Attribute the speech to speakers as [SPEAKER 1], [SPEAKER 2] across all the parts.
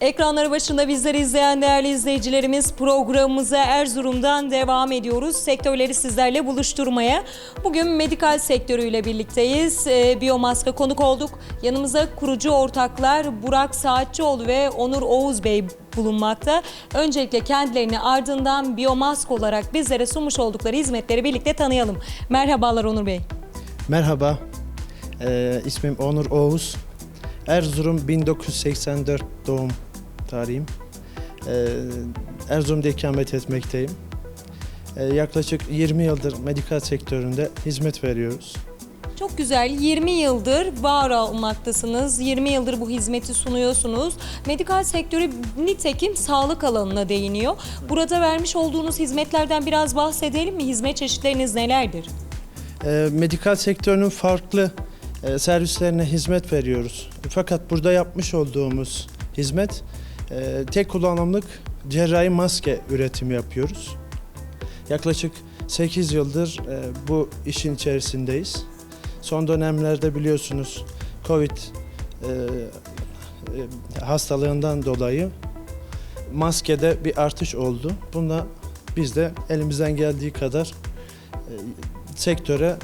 [SPEAKER 1] Ekranları başında bizleri izleyen değerli izleyicilerimiz programımıza Erzurum'dan devam ediyoruz. Sektörleri sizlerle buluşturmaya. Bugün medikal sektörüyle birlikteyiz. Ee, Biyomask'a konuk olduk. Yanımızda kurucu ortaklar Burak Saatçioğlu ve Onur Oğuz Bey bulunmakta. Öncelikle kendilerini ardından Biyomask olarak bizlere sunmuş oldukları hizmetleri birlikte tanıyalım. Merhabalar Onur Bey.
[SPEAKER 2] Merhaba, ee, ismim Onur Oğuz. Erzurum 1984 doğum tarihim. Ee, Erzurum'da ikamet etmekteyim. Ee, yaklaşık 20 yıldır medikal sektöründe hizmet veriyoruz.
[SPEAKER 1] Çok güzel. 20 yıldır var olmaktasınız. 20 yıldır bu hizmeti sunuyorsunuz. Medikal sektörü nitekim sağlık alanına değiniyor. Burada vermiş olduğunuz hizmetlerden biraz bahsedelim mi? Hizmet çeşitleriniz nelerdir?
[SPEAKER 2] Ee, medikal sektörünün farklı e, servislerine hizmet veriyoruz. Fakat burada yapmış olduğumuz hizmet e, tek kullanımlık cerrahi maske üretimi yapıyoruz. Yaklaşık 8 yıldır e, bu işin içerisindeyiz. Son dönemlerde biliyorsunuz Covid e, e, hastalığından dolayı maskede bir artış oldu. Bunda biz de elimizden geldiği kadar e, sektöre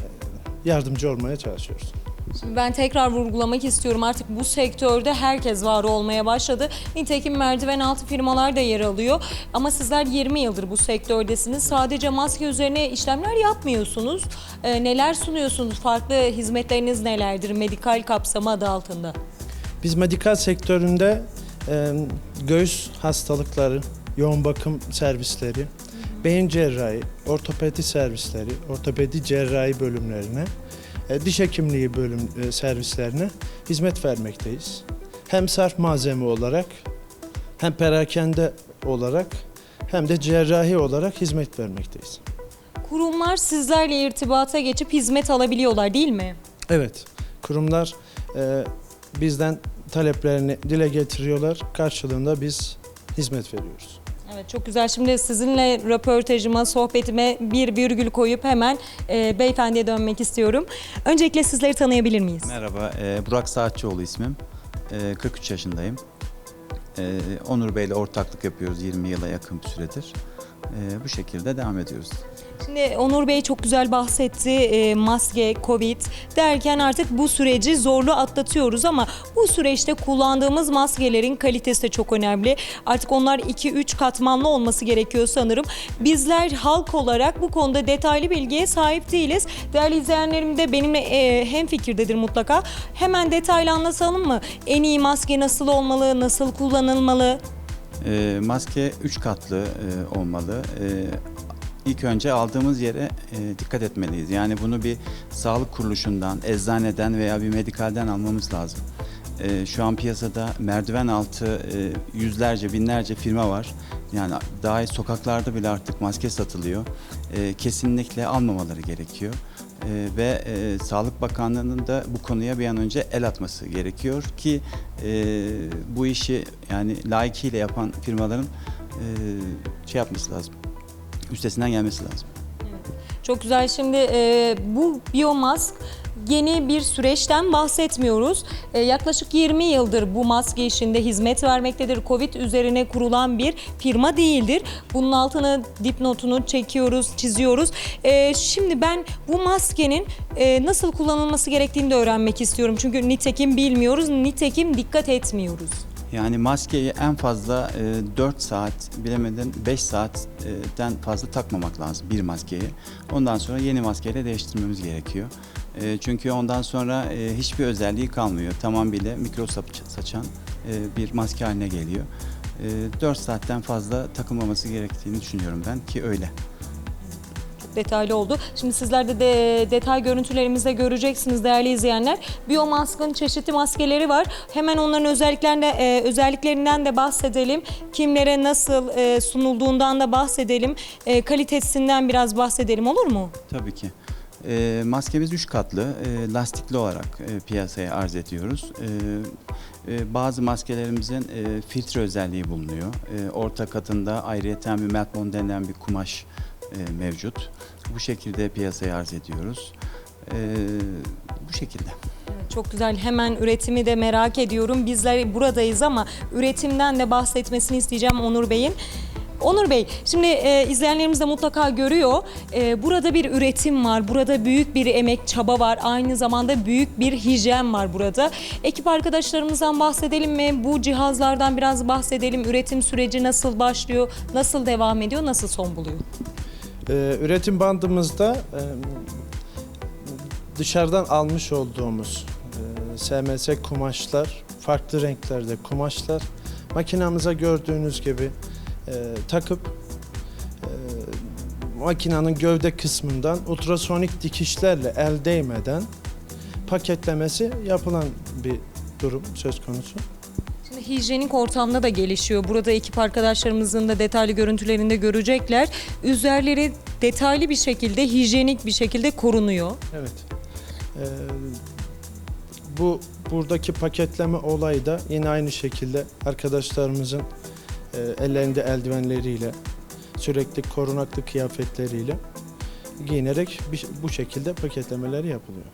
[SPEAKER 2] yardımcı olmaya çalışıyoruz.
[SPEAKER 1] Şimdi ben tekrar vurgulamak istiyorum artık bu sektörde herkes var olmaya başladı. Nitekim merdiven altı firmalar da yer alıyor. Ama sizler 20 yıldır bu sektördesiniz. Sadece maske üzerine işlemler yapmıyorsunuz. Ee, neler sunuyorsunuz? Farklı hizmetleriniz nelerdir? Medikal kapsamı adı altında.
[SPEAKER 2] Biz medikal sektöründe e, göğüs hastalıkları, yoğun bakım servisleri, beyin cerrahi, ortopedi servisleri, ortopedi cerrahi bölümlerine, diş hekimliği bölüm e, servislerine hizmet vermekteyiz. Hem sarf malzeme olarak, hem perakende olarak, hem de cerrahi olarak hizmet vermekteyiz.
[SPEAKER 1] Kurumlar sizlerle irtibata geçip hizmet alabiliyorlar değil mi?
[SPEAKER 2] Evet, kurumlar e, bizden taleplerini dile getiriyorlar. Karşılığında biz hizmet veriyoruz.
[SPEAKER 1] Evet çok güzel. Şimdi sizinle röportajıma, sohbetime bir virgül koyup hemen e, beyefendiye dönmek istiyorum. Öncelikle sizleri tanıyabilir miyiz?
[SPEAKER 3] Merhaba, e, Burak Saatçioğlu ismim. E, 43 yaşındayım. E, Onur Bey'le ortaklık yapıyoruz 20 yıla yakın bir süredir. E, bu şekilde devam ediyoruz.
[SPEAKER 1] Şimdi Onur Bey çok güzel bahsetti. E, maske, Covid derken artık bu süreci zorlu atlatıyoruz ama bu süreçte kullandığımız maskelerin kalitesi de çok önemli. Artık onlar 2-3 katmanlı olması gerekiyor sanırım. Bizler halk olarak bu konuda detaylı bilgiye sahip değiliz. Değerli izleyenlerim de benimle e, hem fikirdedir mutlaka. Hemen detaylı anlatalım mı? En iyi maske nasıl olmalı, nasıl kullanılmalı?
[SPEAKER 3] E, maske 3 katlı e, olmalı. E, ilk önce aldığımız yere e, dikkat etmeliyiz. Yani bunu bir sağlık kuruluşundan, eczaneden veya bir medikalden almamız lazım. E, şu an piyasada merdiven altı e, yüzlerce, binlerce firma var. Yani dahi sokaklarda bile artık maske satılıyor. E, kesinlikle almamaları gerekiyor. E, ve e, Sağlık Bakanlığı'nın da bu konuya bir an önce el atması gerekiyor ki e, bu işi yani layıkıyla yapan firmaların e, şey yapması lazım. Üstesinden gelmesi lazım.
[SPEAKER 1] Çok güzel. Şimdi e, bu biyomask yeni bir süreçten bahsetmiyoruz. E, yaklaşık 20 yıldır bu maske işinde hizmet vermektedir. Covid üzerine kurulan bir firma değildir. Bunun altını dipnotunu çekiyoruz, çiziyoruz. E, şimdi ben bu maskenin e, nasıl kullanılması gerektiğini de öğrenmek istiyorum. Çünkü nitekim bilmiyoruz, nitekim dikkat etmiyoruz.
[SPEAKER 3] Yani maskeyi en fazla e, 4 saat bilemedin 5 saatten fazla takmamak lazım bir maskeyi. Ondan sonra yeni maskeyle değiştirmemiz gerekiyor. E, çünkü ondan sonra e, hiçbir özelliği kalmıyor. Tamamıyla mikro saçan e, bir maske haline geliyor. E, 4 saatten fazla takılmaması gerektiğini düşünüyorum ben ki öyle.
[SPEAKER 1] Detaylı oldu. Şimdi sizler de, de detay görüntülerimizde göreceksiniz değerli izleyenler. Biyomask'ın çeşitli maskeleri var. Hemen onların özelliklerinde e, özelliklerinden de bahsedelim. Kimlere nasıl e, sunulduğundan da bahsedelim. E, kalitesinden biraz bahsedelim olur mu?
[SPEAKER 3] Tabii ki. E, maskemiz üç katlı, e, lastikli olarak e, piyasaya arz ediyoruz. E, e, bazı maskelerimizin e, filtre özelliği bulunuyor. E, orta katında ayrıyeten bir meltbon denilen bir kumaş mevcut. Bu şekilde piyasaya arz ediyoruz. E, bu şekilde.
[SPEAKER 1] Çok güzel. Hemen üretimi de merak ediyorum. Bizler buradayız ama üretimden de bahsetmesini isteyeceğim Onur Bey'in. Onur Bey, şimdi e, izleyenlerimiz de mutlaka görüyor. E, burada bir üretim var, burada büyük bir emek, çaba var. Aynı zamanda büyük bir hijyen var burada. Ekip arkadaşlarımızdan bahsedelim mi? Bu cihazlardan biraz bahsedelim. Üretim süreci nasıl başlıyor, nasıl devam ediyor, nasıl son buluyor?
[SPEAKER 2] Ee, üretim bandımızda e, dışarıdan almış olduğumuz e, SMS kumaşlar, farklı renklerde kumaşlar makinamıza gördüğünüz gibi e, takıp e, makinanın gövde kısmından ultrasonik dikişlerle el değmeden paketlemesi yapılan bir durum söz konusu.
[SPEAKER 1] Şimdi hijyenik ortamda da gelişiyor. Burada ekip arkadaşlarımızın da detaylı görüntülerinde görecekler. Üzerleri detaylı bir şekilde, hijyenik bir şekilde korunuyor.
[SPEAKER 2] Evet. Ee, bu buradaki paketleme olayı da yine aynı şekilde arkadaşlarımızın e, ellerinde eldivenleriyle sürekli korunaklı kıyafetleriyle giyinerek bir- bu şekilde paketlemeleri yapılıyor.